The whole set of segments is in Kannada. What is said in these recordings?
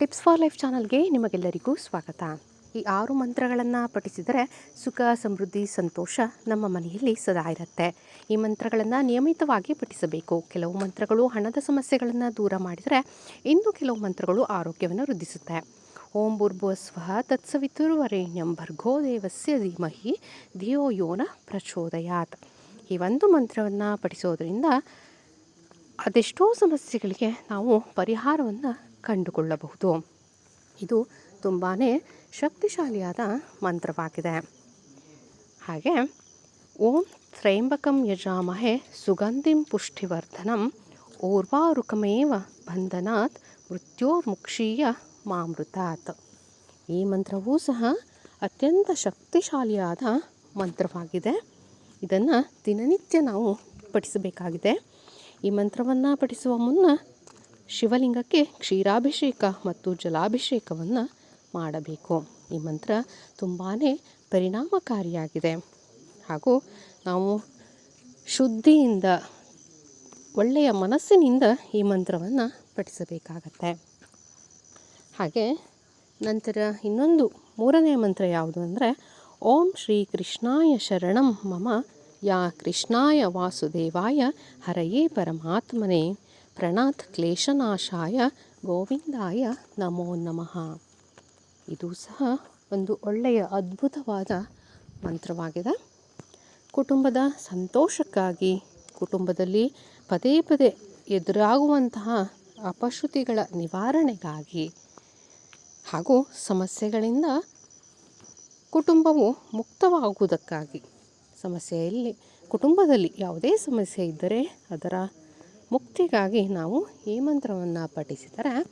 ಟಿಪ್ಸ್ ಫಾರ್ ಲೈಫ್ ಚಾನಲ್ಗೆ ನಿಮಗೆಲ್ಲರಿಗೂ ಸ್ವಾಗತ. ಈ ಆರು ಮಂತ್ರಗಳನ್ನು ಪಠಿಸಿದರೆ ಸುಖ, ಸಮೃದ್ಧಿ, ಸಂತೋಷ ನಮ್ಮ ಮನೆಯಲ್ಲಿ ಸದಾ ಇರುತ್ತೆ. ಈ ಮಂತ್ರಗಳನ್ನು ನಿಯಮಿತವಾಗಿ ಪಠಿಸಬೇಕು. ಕೆಲವು ಮಂತ್ರಗಳು ಹಣದ ಸಮಸ್ಯೆಗಳನ್ನು ದೂರ ಮಾಡಿದರೆ ಇನ್ನು ಕೆಲವು ಮಂತ್ರಗಳು ಆರೋಗ್ಯವನ್ನು ವೃದ್ಧಿಸುತ್ತೆ. ಓಂ ಬುರ್ಭುವ ಸ್ವ ತತ್ಸವಿತುರ್ವರೆಣ್ಯಂ ಭರ್ಗೋ ದೇವಸ್ಯ ಧೀಮಹಿ ಧಿಯೋ ಯೋನ ಪ್ರಚೋದಯಾತ್. ಈ ಒಂದು ಮಂತ್ರವನ್ನು ಪಠಿಸೋದ್ರಿಂದ ಅದೆಷ್ಟೋ ಸಮಸ್ಯೆಗಳಿಗೆ ನಾವು ಪರಿಹಾರವನ್ನು ಕಂಡುಕೊಳ್ಳಬಹುದು. ಇದು ತುಂಬಾ ಶಕ್ತಿಶಾಲಿಯಾದ ಮಂತ್ರವಾಗಿದೆ. ಹಾಗೆ, ಓಂ ತ್ರೈಂಬಕಂ ಯಜಾಮಹೆ ಸುಗಂಧಿಂ ಪುಷ್ಟಿವರ್ಧನಂ ಓರ್ವಾರುಕಮೇವ ಬಂಧನಾತ್ ಮೃತ್ಯೋರ್ಮುಕ್ಷೀಯ ಮಾಮೃತಾತ್. ಈ ಮಂತ್ರವೂ ಸಹ ಅತ್ಯಂತ ಶಕ್ತಿಶಾಲಿಯಾದ ಮಂತ್ರವಾಗಿದೆ. ಇದನ್ನು ದಿನನಿತ್ಯ ನಾವು ಪಠಿಸಬೇಕಾಗಿದೆ. ಈ ಮಂತ್ರವನ್ನು ಪಠಿಸುವ ಮುನ್ನ ಶಿವಲಿಂಗಕ್ಕೆ ಕ್ಷೀರಾಭಿಷೇಕ ಮತ್ತು ಜಲಾಭಿಷೇಕವನ್ನು ಮಾಡಬೇಕು. ಈ ಮಂತ್ರ ತುಂಬಾ ಪರಿಣಾಮಕಾರಿಯಾಗಿದೆ. ಹಾಗೂ ನಾವು ಶುದ್ಧಿಯಿಂದ, ಒಳ್ಳೆಯ ಮನಸ್ಸಿನಿಂದ ಈ ಮಂತ್ರವನ್ನು ಪಠಿಸಬೇಕಾಗತ್ತೆ. ಹಾಗೆ ನಂತರ ಇನ್ನೊಂದು ಮೂರನೇ ಮಂತ್ರ ಯಾವುದು ಅಂದರೆ, ಓಂ ಶ್ರೀ ಕೃಷ್ಣಾಯ ಶರಣಂ ಮಮ ಯಾ ಕೃಷ್ಣಾಯ ವಾಸುದೇವಾಯ ಹರಯೇ ಪರಮಾತ್ಮನೆ. ಪ್ರಣಾತ್ ಕ್ಲೇಶನಾಶಾಯ ಗೋವಿಂದಾಯ ನಮೋ ನಮಃ. ಇದು ಸಹ ಒಂದು ಒಳ್ಳೆಯ ಅದ್ಭುತವಾದ ಮಂತ್ರವಾಗಿದೆ. ಕುಟುಂಬದ ಸಂತೋಷಕ್ಕಾಗಿ, ಕುಟುಂಬದಲ್ಲಿ ಪದೇ ಪದೇ ಎದುರಾಗುವಂತಹ ಅಪಶ್ರುತಿಗಳ ನಿವಾರಣೆಗಾಗಿ ಹಾಗೂ ಸಮಸ್ಯೆಗಳಿಂದ ಕುಟುಂಬವು ಮುಕ್ತವಾಗುವುದಕ್ಕಾಗಿ, ಸಮಸ್ಯೆಯಲ್ಲಿ ಕುಟುಂಬದಲ್ಲಿ ಯಾವುದೇ ಸಮಸ್ಯೆ ಇದ್ದರೆ ಅದರ ಮುಕ್ತಿಗಾಗಿ ನಾವು ಈ ಮಂತ್ರವನ್ನು ಪಠಿಸಿದರೆ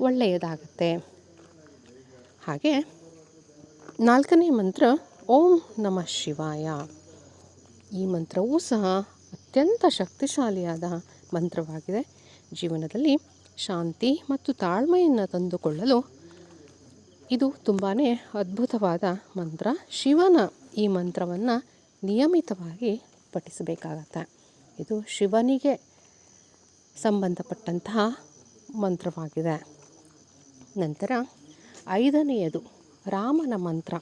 ಒಳ್ಳೆಯದಾಗತ್ತೆ. ಹಾಗೆ ನಾಲ್ಕನೇ ಮಂತ್ರ, ಓಂ ನಮಃ ಶಿವಾಯ. ಈ ಮಂತ್ರವೂ ಸಹ ಅತ್ಯಂತ ಶಕ್ತಿಶಾಲಿಯಾದ ಮಂತ್ರವಾಗಿದೆ. ಜೀವನದಲ್ಲಿ ಶಾಂತಿ ಮತ್ತು ತಾಳ್ಮೆಯನ್ನು ತಂದುಕೊಳ್ಳಲು ಇದು ತುಂಬಾ ಅದ್ಭುತವಾದ ಮಂತ್ರ. ಶಿವನ ಈ ಮಂತ್ರವನ್ನು ನಿಯಮಿತವಾಗಿ ಪಠಿಸಬೇಕಾಗತ್ತೆ. ಇದು ಶಿವನಿಗೆ ಸಂಬಂಧಪಟ್ಟಂತಹ ಮಂತ್ರವಾಗಿದೆ. ನಂತರ ಐದನೆಯದು ರಾಮನ ಮಂತ್ರ.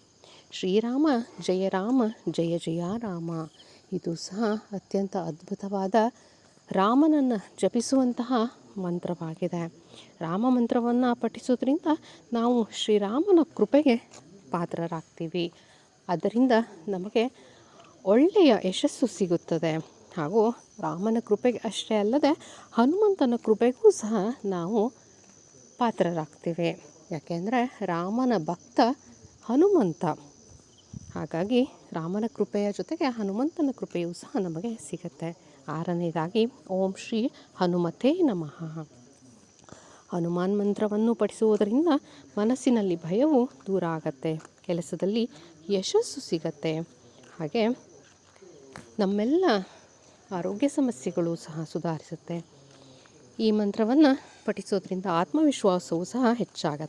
ಶ್ರೀರಾಮ, ಜಯ ರಾಮ, ಜಯ ಜಯ ರಾಮ. ಇದು ಸಹ ಅತ್ಯಂತ ಅದ್ಭುತವಾದ ರಾಮನನ್ನು ಜಪಿಸುವಂತಹ ಮಂತ್ರವಾಗಿದೆ. ರಾಮ ಮಂತ್ರವನ್ನು ಪಠಿಸೋದ್ರಿಂದ ನಾವು ಶ್ರೀರಾಮನ ಕೃಪೆಗೆ ಪಾತ್ರರಾಗ್ತೀವಿ. ಅದರಿಂದ ನಮಗೆ ಒಳ್ಳೆಯ ಯಶಸ್ಸು ಸಿಗುತ್ತದೆ. ಹಾಗೂ ರಾಮನ ಕೃಪೆಗೆ ಅಷ್ಟೇ ಅಲ್ಲದೆ ಹನುಮಂತನ ಕೃಪೆಗೂ ಸಹ ನಾವು ಪಾತ್ರರಾಗ್ತೀವಿ. ಯಾಕೆಂದರೆ ರಾಮನ ಭಕ್ತ ಹನುಮಂತ. ಹಾಗಾಗಿ ರಾಮನ ಕೃಪೆಯ ಜೊತೆಗೆ ಹನುಮಂತನ ಕೃಪೆಯೂ ಸಹ ನಮಗೆ ಸಿಗುತ್ತೆ. ಆರನೇದಾಗಿ, ಓಂ ಶ್ರೀ ಹನುಮತೇ ನಮಃ. ಹನುಮಾನ್ ಮಂತ್ರವನ್ನು ಪಠಿಸುವುದರಿಂದ ಮನಸ್ಸಿನಲ್ಲಿ ಭಯವು ದೂರ ಆಗತ್ತೆ. ಕೆಲಸದಲ್ಲಿ ಯಶಸ್ಸು ಸಿಗತ್ತೆ. ಹಾಗೆ ನಮ್ಮೆಲ್ಲ ಆರೋಗ್ಯ ಸಮಸ್ಯೆಗಳು ಸಹ ಸುಧಾರಿಸುತ್ತೆ. ಈ ಮಂತ್ರವನ್ನು ಪಠಿಸೋದ್ರಿಂದ ಆತ್ಮವಿಶ್ವಾಸವೂ ಸಹ ಹೆಚ್ಚಾಗತ್ತೆ.